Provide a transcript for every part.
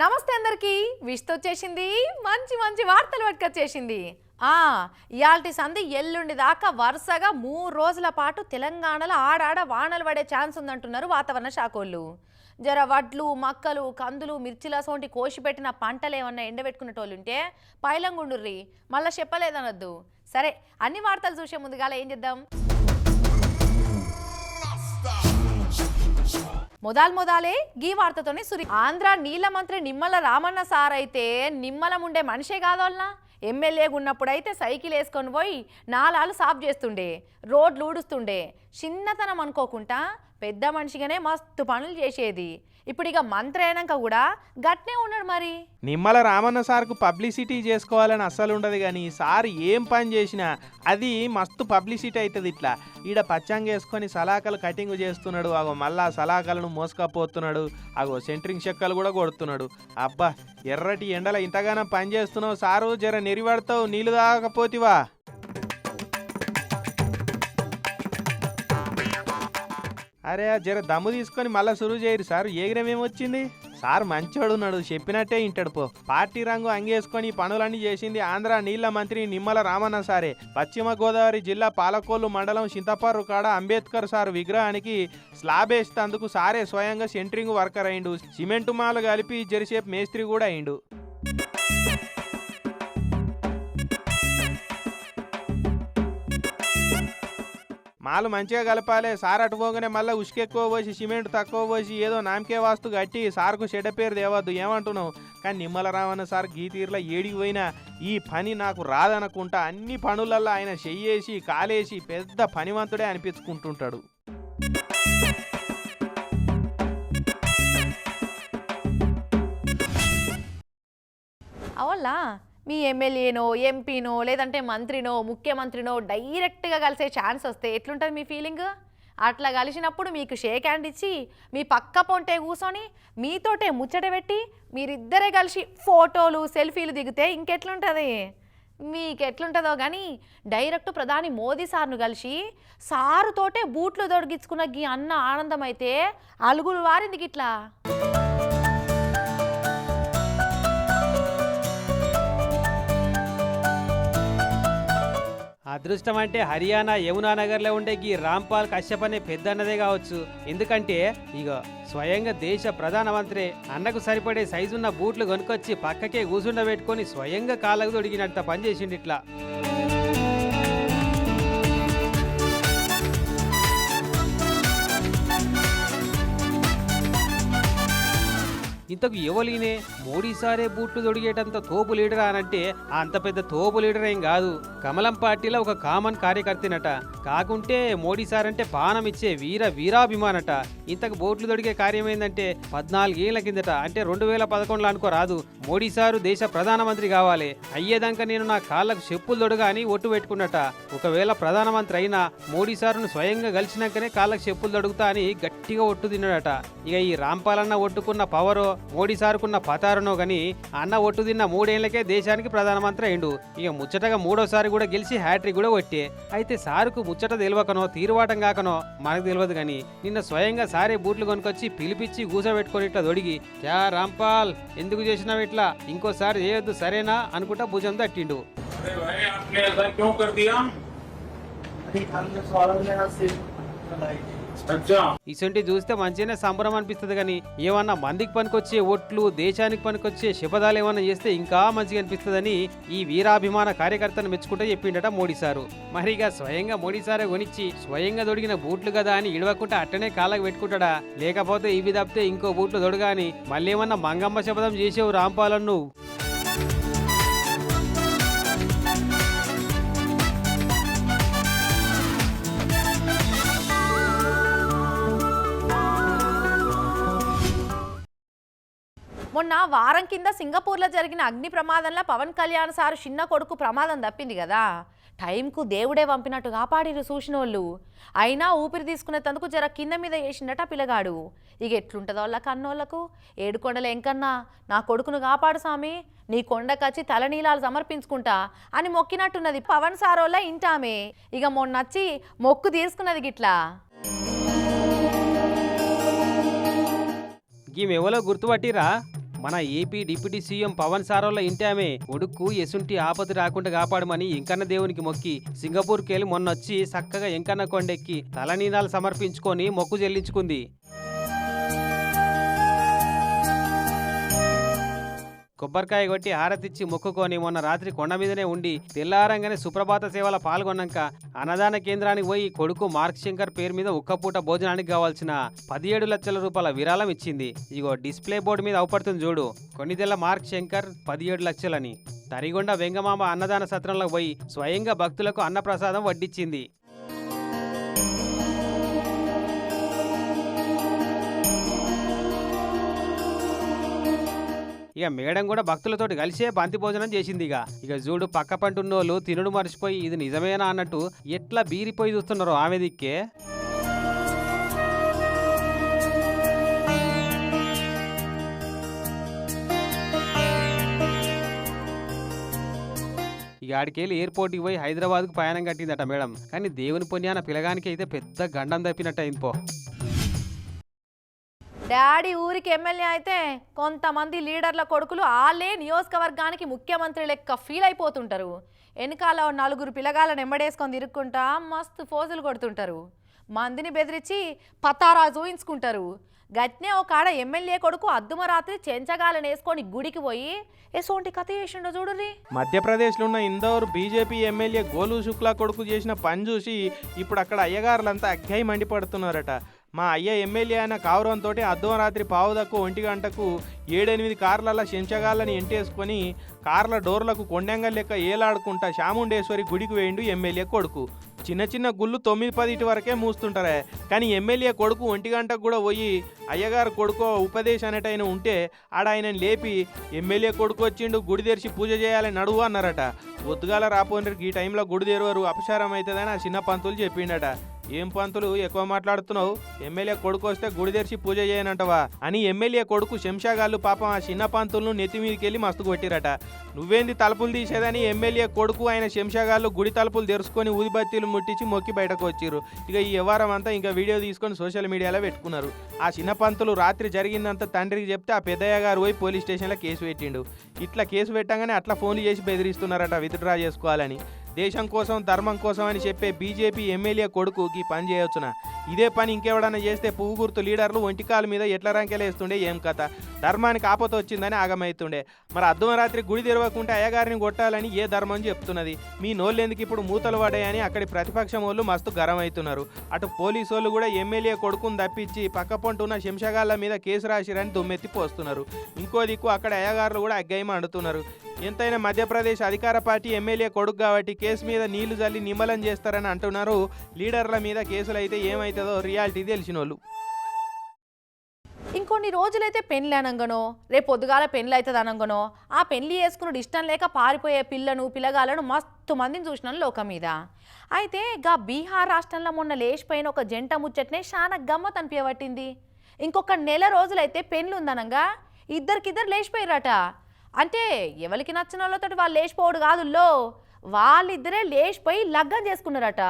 నమస్తే అందరికి. విష్తో వచ్చేసింది. మంచి మంచి వార్తలు పట్టుకొచ్చేసింది. ఆ ఇయాల్టి సంధి ఎల్లుండి దాకా వరుసగా మూడు రోజుల పాటు తెలంగాణలో ఆడాడ వానలు పడే ఛాన్స్ ఉందంటున్నారు వాతావరణ శాఖోళ్ళు జర వడ్లు మక్కలు కందులు మిర్చిల సోంటి కోసిపెట్టిన పంటలు ఏమన్నా ఎండబెట్టుకునేటోళ్ళుంటే పైలంగుండుర్రి మళ్ళీ చెప్పలేదనొద్దు. సరే అన్ని వార్తలు చూసే ముందుగా ఏం చేద్దాం? మొదల్ మొదలే గీ వార్తతోనే సురి ఆంధ్ర నీళ్ళ మంత్రి నిమ్మల రామన్న సార్ అయితే నిమ్మలం ఉండే మనిషే కాదోళ్ళనా ఎమ్మెల్యేగా ఉన్నప్పుడైతే సైకిల్ వేసుకొని పోయి నాలాలు సాఫ్ చేస్తుండే రోడ్లు ఊడుస్తుండే చిన్నతనం అనుకోకుండా పెద్ద మనిషిగానే మస్తు పనులు చేసేది. ఇప్పుడు ఇక మంత్రి అయినాక కూడా గట్నే ఉన్నాడు మరి. నిమ్మల రామన్న సార్కు పబ్లిసిటీ చేసుకోవాలని అస్సలు ఉండదు కానీ సార్ ఏం పని చేసినా అది మస్తు పబ్లిసిటీ అవుతుంది ఇట్లా. ఈడ పచ్చంగా వేసుకొని సలాకలు కటింగ్ చేస్తున్నాడు అగో మళ్ళా సలాకలను మోసుకపోతున్నాడు అగో సెంట్రింగ్ చెక్కలు కూడా కొడుతున్నాడు. అబ్బా ఎర్రటి ఎండల ఇంతగానో పని చేస్తున్నావు సారు జర నెరివడతావు నీళ్ళు తాగకపోతివా? అరే జర దమ్ము తీసుకొని మళ్ళా సురువు చేయరు సార్. ఏగిరం ఏమొచ్చింది సార్ మంచోడున్నాడు చెప్పినట్టే ఇంటాడు పో. పార్టీ రంగు అంగేసుకొని పనులన్నీ చేసింది ఆంధ్ర నీళ్ళ మంత్రి నిమ్మల రామన్న సారే. పశ్చిమ గోదావరి జిల్లా పాలకోల్లు మండలం చింతపర్రు కాడ అంబేద్కర్ సార్ విగ్రహానికి స్లాబ్ వేసినందుకు సారే స్వయంగా సెంట్రింగ్ వర్కర్ అయిండు. సిమెంటు మాలు కలిపి జరిసేపు మేస్త్రి కూడా అయిండు. మాలు మంచిగా కలపాలి. సార్ అటు పోగానే మళ్ళీ ఉసికెక్కువ పోసి సిమెంట్ తక్కువ పోసి ఏదో నామకే వాస్తు కట్టి సార్కు చెడ్డ పేరు తేవద్దు. ఏమంటున్నావు? కానీ నిమ్మల రామన్న సార్ గీతీర్లో ఏడికి పోయినా ఈ పని నాకు రాదనుకుంటా అన్ని పనులల్లో ఆయన చెయ్యేసి కాలేసి పెద్ద పనివంతుడే అనిపించుకుంటుంటాడు. అవల్లా? మీ ఎమ్మెల్యేనో ఎంపీనో లేదంటే మంత్రినో ముఖ్యమంత్రినో డైరెక్ట్గా కలిసే ఛాన్స్ వస్తే ఎట్లుంటుంది మీ ఫీలింగ్? అట్లా కలిసినప్పుడు మీకు షేక్ హ్యాండ్ ఇచ్చి మీ పక్క పొంటే కూర్చొని మీతోటే ముచ్చట పెట్టి మీరిద్దరే కలిసి ఫోటోలు సెల్ఫీలు దిగితే ఇంకెట్లుంటుంది? మీకెట్లుంటుందో కానీ డైరెక్ట్ ప్రధాని మోదీ సార్ను కలిసి సారుతోటే బూట్లు దొడిగించుకున్న గీ అన్న ఆనందం అయితే అలుగులు వారింది గిట్లా. అదృష్టం అంటే హర్యానా యమునా నగర్లో ఉండే ఈ రాంపాల్ కశ్యప్ అనే పెద్దన్నదే కావచ్చు. ఎందుకంటే ఇక స్వయంగా దేశ ప్రధానమంత్రి అన్నకు సరిపడే సైజున్న బూట్లు కొనుక్కొచ్చి పక్కకే కూసుండబెట్టుకొని స్వయంగా కాళ్ళకు తొడిగినంత పని చేసిండు ఇట్లా ఇంతకు ఇవ్వలేనే మోడీ సారే బూట్లు తొడిగేటంత తోపు లీడర్ అనంటే అంత పెద్ద తోపు లీడర్ ఏం కాదు. కమలం పార్టీలో ఒక కామన్ కార్యకర్తనట. కాకుంటే మోడీ సార్ అంటే పానం ఇచ్చే వీర వీరాభిమానట. ఇంతకు బోట్లు తొడిగే కార్యం ఏంటంటే పద్నాలుగేళ్ళ కిందట. అంటే రెండు వేల పదకొండులో అనుకో రాదు. మోడీ సారు దేశ ప్రధానమంత్రి కావాలి. అయ్యేదాకా నేను నా కాళ్ళకు చెప్పులు దొడగా అని ఒట్టు పెట్టుకున్నట. ఒకవేళ ప్రధానమంత్రి అయినా మోడీ సారును స్వయంగా కలిసినాకనే కాళ్ళకు చెప్పులు తొడుగుతా అని గట్టిగా ఒట్టు తిన్నాడట. ఇక ఈ రాంపాలన్న ఒట్టుకున్న పవరో మోడీ సారుకున్న పతారనో గాని అన్న ఒట్టు తిన్న మూడేళ్ళకే దేశానికి ప్రధానమంత్రి అయిండు. ఇక ముచ్చటగా మూడోసారి కూడా గెలిచి హ్యాట్రిక్ కూడా కొట్టే. అయితే సారుకు ముచ్చట తెలియకనో తీరువాటం కాకనో మనకు తెలియదు గాని నిన్న స్వయంగా సారే బూట్లు కొనుకొచ్చి పిలిపించి కూసబెట్టుకొని ఇట్లా దొడిగి క్యా రాంపాల్ ఎందుకు చేసినావు ఇట్లా? ఇంకోసారి చేయొద్దు సరేనా? అనుకుంటా భుజం తట్టిండు. अरे ఇసొంటి చూస్తే మంచిగానే సంబరం అనిపిస్తుంది కానీ ఏమన్నా మందికి పనికొచ్చే ఓట్లు దేశానికి పనికొచ్చే శపథాలు ఏమన్నా చేస్తే ఇంకా మంచిగా అనిపిస్తుందని ఈ వీరాభిమాన కార్యకర్తను మెచ్చుకుంటూ చెప్పిండట మోడీ సారు. మరిగా స్వయంగా మోడీ సారే కొనిచ్చి స్వయంగా దొడిగిన బూట్లు కదా అని ఇడవకుండా అట్టనే కాళ్ళకు పెట్టుకుంటాడా? లేకపోతే ఇవి తప్పితే ఇంకో బూట్లు దొడగా అని మళ్ళీ ఏమన్నా మంగమ్మ శపథం చేసేవు రాంపాలను నువ్వు మొన్న వారం కింద సింగపూర్లో జరిగిన అగ్ని ప్రమాదంలో పవన్ కళ్యాణ్ సార్ చిన్న కొడుకు ప్రమాదం తప్పింది కదా. టైంకు దేవుడే పంపినట్టు కాపాడిరు చూసినోళ్ళు. అయినా ఊపిరి తీసుకునేందుకు జర కింద మీద వేసిండట పిల్లగాడు. ఇక ఎట్లుంటుందో వాళ్ళ కన్నోళ్ళకు. ఏడుకొండలు ఎంకన్నా నా కొడుకును కాపాడు సామి నీ కొండకచ్చి తలనీలాలు సమర్పించుకుంటా అని మొక్కినట్టున్నది పవన్ సారోళ్ళ ఇంటామే. ఇక మొన్నొచ్చి మొక్కు తీర్చుకున్నది గిట్లా. ఈమెవలో గుర్తుపట్టిరా? మన ఏపీ డిప్యూటీ సీఎం పవన్ సారోళ్ళ ఇంటామే. ఒడుక్కు ఎసుంటి ఆపద రాకుండా కాపాడమని ఎంకన్న దేవునికి మొక్కి సింగపూర్కి వెళ్ళి మొన్నొచ్చి చక్కగా ఎంకన్న కొండెక్కి తలనీనాలు సమర్పించుకొని మొక్కు చెల్లించుకుంది. కొబ్బరికాయ కొట్టి హారతిచ్చి మొక్కుకొని మొన్న రాత్రి కొండ మీదనే ఉండి తెల్లారంగానే సుప్రభాత సేవల పాల్గొన్నాక అన్నదాన కేంద్రానికి పోయి కొడుకు మార్క్ శంకర్ పేరు మీద ఒక్కపూట భోజనానికి కావాల్సిన పదిహేడు లక్షల రూపాయల విరాళం ఇచ్చింది. ఇగో డిస్ప్లే బోర్డు మీద అవపడుతుంది చూడు. కొన్నిదెల్ల మార్క్ శంకర్ పదిహేడు లక్షలని. తరిగొండ వెంగమామ అన్నదాన సత్రంలో పోయి స్వయంగా భక్తులకు అన్నప్రసాదం వడ్డించింది ఇక మేడం కూడా భక్తులతోటి కలిసే బంతి భోజనం చేసింది ఇక ఇక చూడు పక్క పంటున్నోళ్ళు తినుడు మర్చిపోయి ఇది నిజమేనా అన్నట్టు ఎట్లా బీరిపోయి చూస్తున్నారు ఆమె దిక్కే. ఇక ఆడికెళ్ళి ఎయిర్పోర్ట్కి పోయి హైదరాబాద్కు ప్రయాణం కట్టిందట మేడం. కానీ దేవుని పుణ్యాన పిలగానికి అయితే పెద్ద గండం తప్పినట్టు అయింది పో. డాడీ ఊరికి ఎమ్మెల్యే అయితే కొంతమంది లీడర్ల కొడుకులు వాళ్ళే నియోజకవర్గానికి ముఖ్యమంత్రి లెక్క ఫీల్ అయిపోతుంటారు. వెనకాల నలుగురు పిల్లగాళ్ళని ఎంబడేసుకొని తిరుక్కుంటా మస్తు ఫోజులు కొడుతుంటారు. మందిని బెదిరించి పతారా చూయించుకుంటారు గట్నే ఒక ఆడ ఎమ్మెల్యే కొడుకు అద్దుమరాత్రి చెంచగాలను వేసుకొని గుడికి పోయి ఎసోంటి కథ చేసిండో చూడుర్రి. మధ్యప్రదేశ్లో ఉన్న ఇందోర్ బీజేపీ ఎమ్మెల్యే గోలు శుక్లా కొడుకు చేసిన పని చూసి ఇప్పుడు అక్కడ అయ్యగారులంతా అగ్గాయి మండిపడుతున్నారట. మా అయ్య ఎమ్మెల్యే అయిన కావురంతో అర్ధం రాత్రి పావుదక్కు ఒంటి గంటకు ఏడెనిమిది కార్లలా చెంచగాళ్ళని ఎంటేసుకొని కార్ల డోర్లకు కొండంగల్ లెక్క ఏలాడుకుంటా చాముండేశ్వరి గుడికి వేయండు ఎమ్మెల్యే కొడుకు. చిన్న చిన్న గుళ్ళు తొమ్మిది పదిటి వరకే మూస్తుంటారే. కానీ ఎమ్మెల్యే కొడుకు ఒంటి గంటకు కూడా పోయి అయ్యగారు కొడుకో ఉపదేశం అనేటైన ఉంటే ఆడ ఆయన లేపి ఎమ్మెల్యే కొడుకు వచ్చిండు గుడి తెరిచి పూజ చేయాలని నడువు అన్నారట. పొద్దుగాల రాపోయినరికి ఈ టైంలో గుడి తెరవరు అపచారం అవుతుందని ఆ చిన్న పంతులు చెప్పిండట. ఏం పంతులు ఎక్కువ మాట్లాడుతున్నావు? ఎమ్మెల్యే కొడుకు వస్తే గుడి తెరిచి పూజ చేయనంటవా? అని ఎమ్మెల్యే కొడుకు శంషాగాళ్ళు పాపం ఆ చిన్న పంతులను నెత్తి మీదకెళ్ళి మస్తు కొట్టిరట. నువ్వేంది తలుపులు తీసేదని ఎమ్మెల్యే కొడుకు ఆయన శంషాగాళ్ళు గుడి తలుపులు తెరుచుకొని ఊదిబత్తీలు ముట్టించి మొక్కి బయటకు వచ్చారు ఇక ఈ వ్యవహారం అంతా ఇంకా వీడియో తీసుకొని సోషల్ మీడియాలో పెట్టుకున్నారు. ఆ చిన్న పంతులు రాత్రి జరిగిందంతా తండ్రికి చెప్తే ఆ పెద్దయ్య గారు పోయి పోలీస్ స్టేషన్లో కేసు పెట్టిండు. ఇట్లా కేసు పెట్టగానే అట్లా ఫోన్లు చేసి బెదిరిస్తున్నారట విత్డ్రా చేసుకోవాలని. దేశం కోసం ధర్మం కోసం అని చెప్పే బీజేపీ ఎమ్మెల్యే కొడుకు ఈ పని చేయొచ్చున. ఇదే పని ఇంకెవడన్నా చేస్తే పువ్వు గుర్తు లీడర్లు ఒంటికాల మీద ఎట్ల రంకెలేస్తుండే ఏం కథ. ధర్మానికి ఆపత వచ్చిందని ఆగమైతుండే. మరి అర్ధం రాత్రి గుడి తెరవకుంటే అయ్యగారిని కొట్టాలని ఏ ధర్మం చెప్తున్నది? మీ నోళ్ళెందుకు ఇప్పుడు మూతలు పడాయని అక్కడి ప్రతిపక్షం వాళ్ళు మస్తు గరం అవుతున్నారు అటు పోలీసు వాళ్ళు కూడా ఎమ్మెల్యే కొడుకుని తప్పించి పక్క పొంటున్న శంషగాళ్ళ మీద కేసు రాసిరని దుమ్మెత్తి పోస్తున్నారు. ఇంకో దిక్కు అక్కడ అయ్యగారులు కూడా అగ్గైమ అండుతున్నారు ఎంతైనా మధ్యప్రదేశ్ అధికార పార్టీ ఎమ్మెల్యే కొడుకు కాబట్టి కేసు మీద నీళ్ళు జల్లి నిమ్మలం చేస్తారని అంటున్నారు. లీడర్ల మీద కేసులు అయితే ఏమవుతుందో రియాలిటీ తెలిసిన వాళ్ళు ఇంకొన్ని రోజులైతే పెళ్ళి అనంగనో రేపు పొద్దుగాల పెళ్ళి అవుతుంది అనంగనో ఆ పెళ్ళి వేసుకున్నాడు ఇష్టం లేక పారిపోయే పిల్లను పిల్లగాళ్ళను మస్తు మందిని చూసినాను లోకం మీద. అయితే గా బీహార్ రాష్ట్రంలో మొన్న లేచిపోయిన ఒక జంట ముచ్చట్నే చాలా గమ్మత్ అనిపించబట్టింది. ఇంకొక నెల రోజులైతే పెళ్ళి ఉందనంగా ఇద్దరికిద్దరు లేచిపోయారట అంటే ఎవరికి నచ్చిన వాళ్ళతో వాళ్ళు లేచిపోవడు కాదుల్లో వాళ్ళిద్దరే లేచిపోయి లగ్గం చేసుకున్నారట.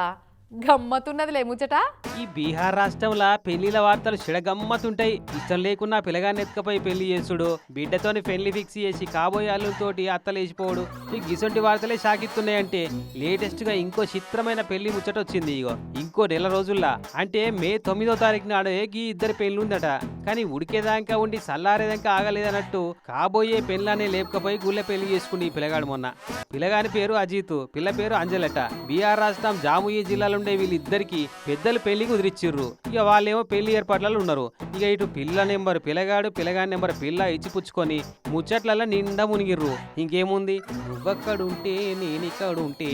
గమ్మతున్నదిలే ముచ్చట. ఈ బీహార్ రాష్ట్రంలో పెళ్ళిల వార్తలు చెడగమ్మతుంటాయి. ఇష్టం లేకున్నా పిల్లగాన్ని ఎత్తుకపోయి పెళ్ళి చేసుడు. బిడ్డతోని పెళ్ళి ఫిక్స్ చేసి కాబోయే అల్లుతోటి అత్తలేసిపోవడు ఈ గిసొంటి వార్తలే షాకిస్తున్నాయంటే లేటెస్ట్గా ఇంకో చిత్రమైన పెళ్ళి ముచ్చట వచ్చింది ఇగో. ఇంకో నెల రోజుల్లా. అంటే మే తొమ్మిదో తారీఖు నాడే ఈ ఇద్దరి పెళ్ళి ఉందట కానీ ఉడికేదాకా ఉండి చల్లారేదాకా ఆగలేదన్నట్టు కాబోయే పెళ్ళానే లేపకపోయి గుళ్ళ పెళ్ళి చేసుకుంది ఈ పిల్లగాడు మొన్న. పిల్లగాని పేరు అజిత్ పిల్ల పేరు అంజలట. బీహార్ రాష్ట్రం జాముయి జిల్లాలో ఉండే వీళ్ళిద్దరికి పెద్దలు పెళ్ళి కుదిరిచ్చిర్రు. ఇక వాళ్ళేమో పెళ్ళి ఏర్పాట్లలో ఉన్నారు. ఇక ఇటు పిల్ల నెంబర్ పిల్లగాడు పిల్లగాడి నెంబర్ పిల్ల ఇచ్చిపుచ్చుకొని ముచ్చట్లలో నిండా మునిగిర్రు. ఇంకేముంది? నువ్వక్కడుంటే నేనిక్కడుంటే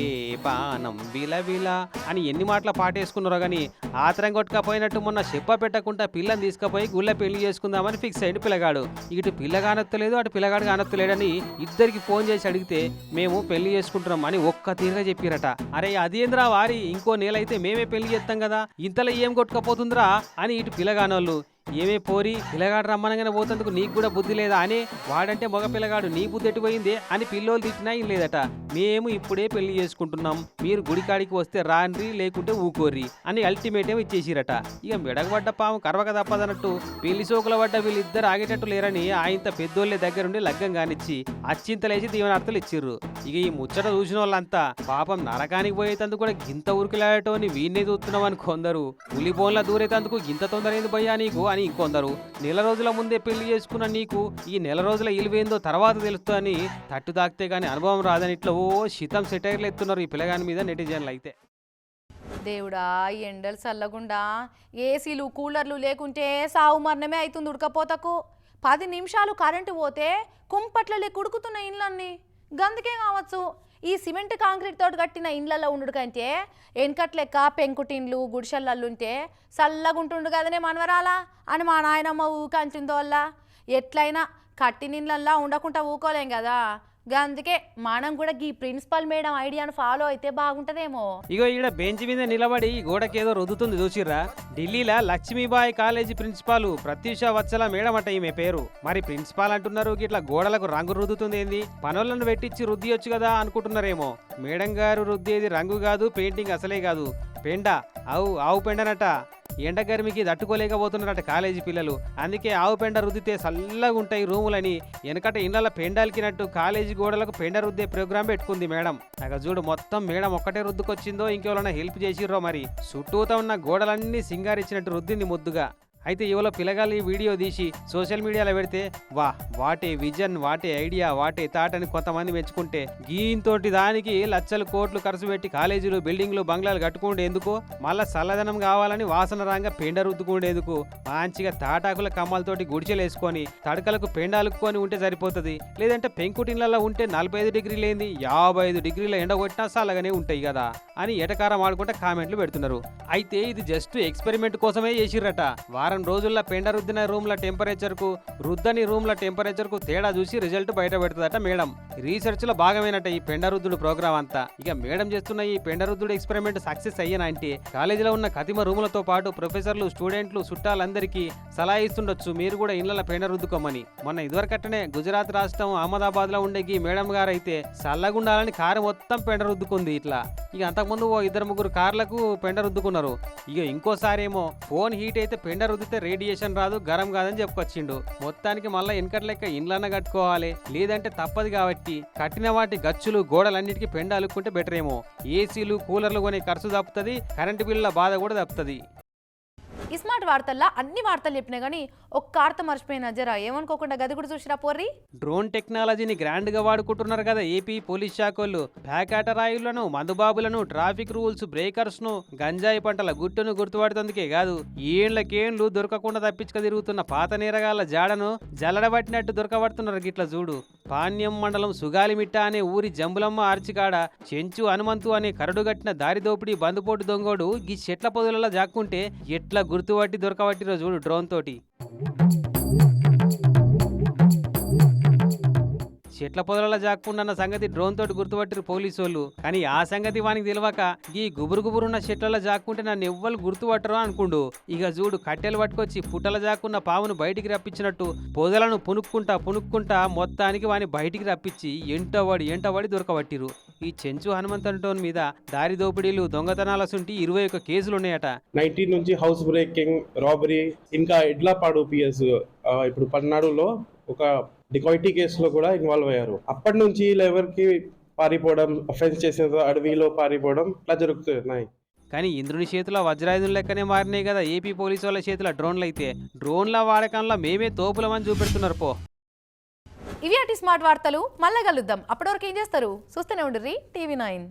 పానం విలవిల అని ఎన్ని మాటలు పాటేసుకున్నారో గాని ఆత్రం కొట్టుకపోయినట్టు మొన్న చెప్ప పెట్టకుండా పిల్లని తీసుకుపోయి గుళ్ళ పెళ్ళి చేసుకుందామని ఫిక్స్ అయింది పిల్లగాడు. ఇటు పిల్లగానొత్తలేదు అటు పిల్లగాడు కానొత్తలేడని ఇద్దరికి ఫోన్ చేసి అడిగితే మేము పెళ్ళి చేసుకుంటున్నాం అని ఒక్క తీరుగా చెప్పిరట. అరే అదేంద్రా వారి? ఇంకో నేలైతే మేమే పెళ్ళి చేస్తాం కదా. ఇంతలో ఏం కొట్టుకపోతుందిరా? అని ఇటు పిల్లగానోళ్ళు ఏమే పోరి? పిల్లగాడు రమ్మనగానే పోతందుకు నీకు కూడా బుద్ధి లేదా అని? వాడంటే మగ పిల్లగాడు నీ బుద్ధి ఎటుపోయిందే? అని పిల్లోలు తిట్టినా ఏం లేదట. మేము ఇప్పుడే పెళ్ళి చేసుకుంటున్నాం. మీరు గుడికాడికి వస్తే రాన్రి లేకుంటే ఊకోర్రి అని అల్టిమేట్ ఇచ్చేసిరట. ఇక మెడగబడ్డ పాము కరవక తప్పదన్నట్టు పెళ్ళి సోకుల పడ్డ వీళ్ళిద్దరు ఆగేటట్టు లేరని ఆయంత పెద్దోళ్ళ దగ్గరుండి లగ్గం కానిచ్చి అచ్చింతలేసి దీవెనార్థాలు ఇచ్చిర్రు. ఇక ఈ ముచ్చట చూసిన వాళ్ళంతా పాపం నరకానికి పోయేటందుకు కూడా గింత ఉరికిలాడటోని వీణ్ణే చూస్తున్నామని కొందరు. పులి బోన్ల దూరేటందుకు గింత తొందరైంది భయ్యా నీకు అని ఇంకొందరు నెల రోజుల ముందే పెళ్ళి చేసుకున్న నీకు ఈ నెల రోజుల ఇలువేందో తర్వాత తెలుస్తుందని తట్టు తాకితే గానీ అనుభవం రాదని ఇట్లా ఓ శితం సెటైర్లు ఎత్తున్నారు ఈ పిల్లగాని మీద నెటిజన్లు అయితే. దేవుడా ఈ ఎండలు చల్లగుండా. ఏసీలు కూలర్లు లేకుంటే సావు మరణమే అవుతుంది ఉడకపోతకు. పది నిమిషాలు కరెంటు పోతే కుంపట్ల కుడుకుతున్న ఉడుకుతున్న ఇండ్లన్నీ గందుకే కావచ్చు. ఈ సిమెంట్ కాంక్రీట్ తోటి కట్టిన ఇండ్లలో ఉండు కంటే వెనకట్లెక్క పెంకుటిండ్లు గుడిసెల్లలు ఉంటే చల్లగుంటుండు కదనే మనవరాలా అని మా నాయనమ్మ ఊకంటుందో వల్ల ఎట్లయినా కట్టిన ఇండ్లల్లా ఉండకుండా ఊకోలేం కదా అందుకే మనం కూడా ఈ ప్రిన్సిపల్ మేడం ఐడియాను ఫాలో అయితే బాగుంటదేమో. ఇగో ఈడ బెంచ్ మీద నిలబడి గోడకేదో రుద్దుతుంది చూసిర్రా ఢిల్లీలో Lakshmibai college principal Pratyusha Vatsala madam అట ఈమె పేరు. మరి ప్రిన్సిపాల్ అంటున్నారు ఇట్లా గోడలకు రంగు రుద్దుతుంది ఏంది? పనులను పెట్టించి రుద్దియొచ్చు కదా అనుకుంటున్నారేమో. మేడం గారు రుద్దేది రంగు కాదు పెయింటింగ్ అసలే కాదు. పెండ ఆవు ఆవు పెండనట. ఎండ గర్మికి తట్టుకోలేకపోతున్నారట కాలేజీ పిల్లలు. అందుకే ఆవు పెండ రుద్దితే చల్లగా ఉంటాయి రూములని. వెనకట ఇళ్ళ పెండాలికినట్టు కాలేజీ గోడలకు పెండ రుద్దే ప్రోగ్రాం పెట్టుకుంది మేడం. అక్కడ చూడు మొత్తం మేడం ఒక్కటే రుద్దుకొచ్చిందో ఇంకెవరైనా హెల్ప్ చేసిర్రో మరి. చుట్టూతా ఉన్న గోడలన్నీ సింగారిచ్చినట్టు రుద్దింది ముద్దుగా. అయితే ఇవాళ పిల్లగాళ్ళు ఈ వీడియో తీసి సోషల్ మీడియాలో పెడితే వా what a vision what a idea what a thought అని కొంతమంది మెచ్చుకుంటే గీంతోటి దానికి లక్షలు కోట్లు ఖర్చు పెట్టి కాలేజీలు బిల్డింగ్లు బంగ్లాలు కట్టుకుండేందుకు మళ్ళా చల్లదనం కావాలని వాసన రాంగా పెండ రుద్దుకుండేందుకు మంచిగా తాటాకుల కమ్మలతోటి గుడిచెలు వేసుకొని తడకలకు పెండాలుకొని ఉంటే సరిపోతుంది. లేదంటే పెంకుటిన్లలో ఉంటే నలభై ఐదు డిగ్రీలు ఏంది? యాభై ఐదు డిగ్రీల ఎండ కొట్టినా చల్లగానే ఉంటాయి కదా? అని ఎటకారం ఆడుకుంటే కామెంట్లు పెడుతున్నారు. అయితే ఇది జస్ట్ ఎక్స్పెరిమెంట్ కోసమే చేసిర్రట. వారం రోజుల్లో పెండ రుద్దిన రూమ్ల టెంపరేచర్కు రుద్దని రూమ్ల టెంపరేచర్కు తేడా చూసి రిజల్ట్ బయట పెడుతుందట మేడం. రీసెర్చ్లో భాగమేనట ఈ పెండరుద్దుడు ప్రోగ్రామ్ అంతా. ఇక మేడం చేస్తున్న ఈ పెండరుద్దుడు ఎక్స్పెరిమెంట్ సక్సెస్ అయ్యనంటే కాలేజీలో ఉన్న కతిమ రూములతో పాటు ప్రొఫెసర్లు స్టూడెంట్లు చుట్టాలందరికీ సలహా ఇస్తుండొచ్చు. మీరు కూడా ఇళ్ళ పెండ రుద్దుకోమని మొన్న ఇదివరకట్టనే గుజరాత్ రాష్ట్రం అహ్మదాబాద్లో ఉండే ఈ మేడం గారైతే చల్లగుండాలని కారు మొత్తం పెండ రుద్దుకుంది ఇట్లా. ఇక అంతకుముందు ఓ ఇద్దరు ముగ్గురు కార్లకు పెండ రుద్దుకున్నారు ఇక ఇంకోసారి ఏమో ఫోన్ హీట్ అయితే పెండ రుద్దితే రేడియేషన్ రాదు గరం కాదని చెప్పుకొచ్చిండు. మొత్తానికి మళ్ళీ వెనకటి లెక్క ఇండ్లన్న కట్టుకోవాలి. లేదంటే తప్పదు కాబట్టి కట్టిన వాటి గచ్చులు గోడలన్నిటికీ పెండ అలుక్కుంటే బెటర్ ఏమో ఏసీలు కూలర్లు కొనే ఖర్చు తప్పుతుంది కరెంటు బిల్లుల బాధ కూడా తప్పుతుంది. స్మార్ట్ వార్తల్లో అన్ని వార్తలు చెప్పినా కానీ ఒక్క వార్త మర్చిపోయినా జరా. ఏమనుకోకుండా గది కూడా చూసిరా పోర్రి? డ్రోన్ టెక్నాలజీని గ్రాండ్గా వాడుకుంటున్నారు కదా ఏపీ పోలీస్ శాఖ వాళ్ళు ప్యాకాట రాయులను మందుబాబులను ట్రాఫిక్ రూల్స్ బ్రేకర్స్ను గంజాయి పంటల గుట్టును గుర్తుపడుతుందికే కాదు. ఏండ్లకేండ్లు దొరకకుండా తప్పించుక తిరుగుతున్న పాత నేరగాళ్ళ జాడను జల్లడబట్టినట్టు దొరకబడుతున్నారు గిట్ల చూడు. పాణ్యం మండలం సుగాలిమిట్ట అనే ఊరి జంబులమ్మ ఆర్చికాడ చెంచు హనుమంతు అనే కరడుగట్టిన దారి దోపిడీ బందుపోటు దొంగోడు ఈ చెట్ల పొదలలో జాక్కుంటే ఎట్లా గుర్తు గుర్తుపట్టి దొరకబట్టిరో చూడు డ్రోన్ తోటి. చెట్ల పొదలలో జాక్కుండా సంగతి డ్రోన్ తోటి గుర్తుపట్టిరు పోలీసు వాళ్ళు కానీ ఆ సంగతి వానికి తెలియక ఈ గుబురు గుబురున్న చెట్లలో జాక్కుంటే నన్ను ఎవ్వరు గుర్తుపట్టరు అనుకుండు. ఇక చూడు కట్టెలు పట్టుకొచ్చి పుట్టల జాక్కున్న పామును బయటికి రప్పించినట్టు పొదలను పునుక్కుంటా పునుక్కుంటా మొత్తానికి వాని బయటికి రప్పించి ఎంటబడి ఎంటబడి దొరకబట్టిరు. ఈ చెంచు హనుమంతటోన్ మీద దారి దోపిడీలు దొంగతనాల సుంటి ఇరవై ఒక్క కేసులు ఉన్నాయట నైన్టీన్ నుంచి హౌస్ బ్రేకింగ్ రాబరీ ఇంకా ఎడ్లపాడు పిఎస్ ఇప్పుడు పల్నాడులో ఒక డికాయిటీ కేసులో కూడా ఇన్వాల్వ్ అయ్యారు. అప్పటి నుంచి ఎవరికి పారిపోవడం అఫెన్స్ చేసిన అడవిలో పారిపోవడం ఇట్లా జరుగుతున్నాయి. కానీ ఇంద్రుని చేతిలో వజ్రాయుధుల లెక్కనే మారినాయి కదా ఏపీ పోలీసు వాళ్ళ చేతిలో డ్రోన్లు అయితే డ్రోన్ల వాడకంలో మేమే తోపులమని చూపెడుతున్నారు పో. ఇవి అటు స్మార్ట్ వార్తలు మళ్ళీ కలుద్దాం. అప్పటివరకు ఏం చేస్తారు? చూస్తూనే ఉండ్రి టీవీ నైన్.